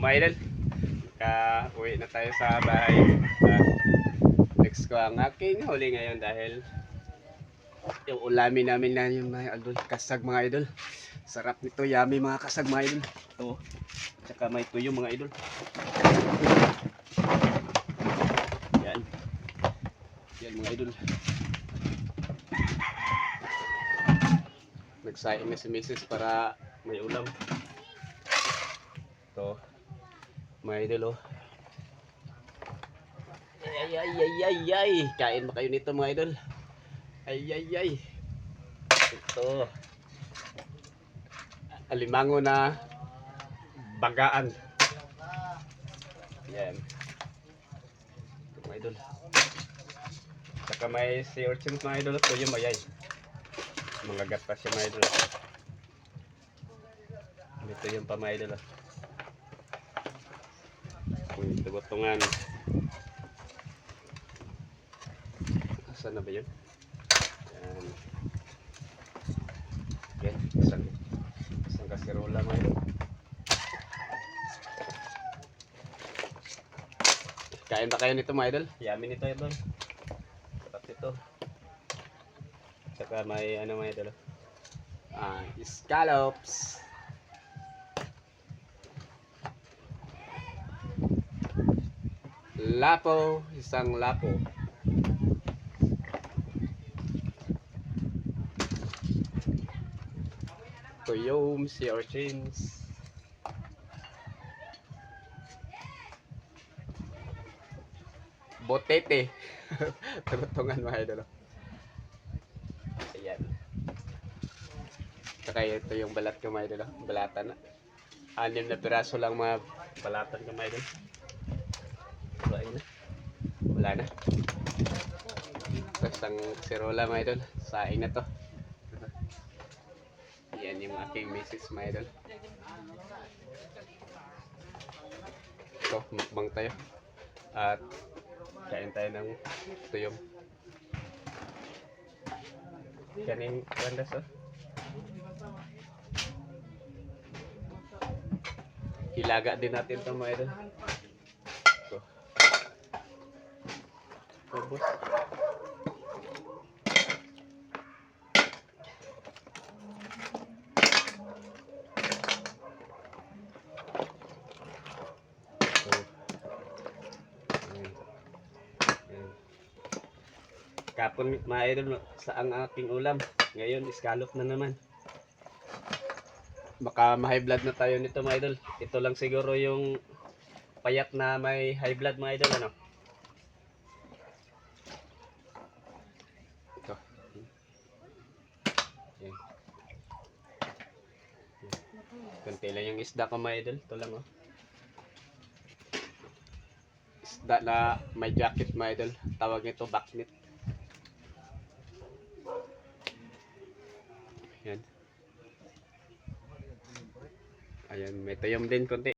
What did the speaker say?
mga idol, ka-uwi na tayo sa bahay. Ah, next ko ang aking huli ngayon dahil yung ulamin namin na yung mga idol, kasag mga idol. Sarap nito, yummy mga kasag mga idol. Ito, tsaka may tuyo mga idol. Yan. Yan mga idol. Nagsaing na si Mrs. para may ulam. Ito. Mga idol oh. Ay ay ay ay ay. Kain ba kayo nito mga idol? Ay ay ay. Ito. Alimango na bagaan. Yan. Ito mga idol. Saka may sea urchins mga idol. Ito yung mayay. Mga gata siya mga idol. Ito yung pa mga idol. Kung tugotungan. Asan na ba yun? Yan. Yan. Isang, isang kasirola mga idol. Kain ba kayo nito mga idol? Yummy nito idol. Sarap ito. Saka may ano mga idol. Ah, scallops. Lapo, isang lapo. Tuyom, sea urchins. Botete. Tugutungan mga idol. Ayan. Saka ito yung balat ko mga idol. Balatan na. Anim na piraso lang mga balatan ko mga idol. Wala na. Wala na. Isang sirola mga idol. Saing na to. Yan yung aking misis mga idol. Ito, mukbang tayo. At kain tayo ng tuyom. Kaning landas oh. Hilaga din natin ito mga idol. Ito. Ubus. Kapon mga sa ang aking ulam. Ngayon scallop na naman. Baka ma-high blood na tayo nito mga idol. Ito lang siguro yung payat na may high blood mga idol ano. Kunti lang yung isda ko mga idol. Ito lang oh. Isda na may jacket mga idol. Tawag nito backnet. Yan. Ayan, may tuyom din konti.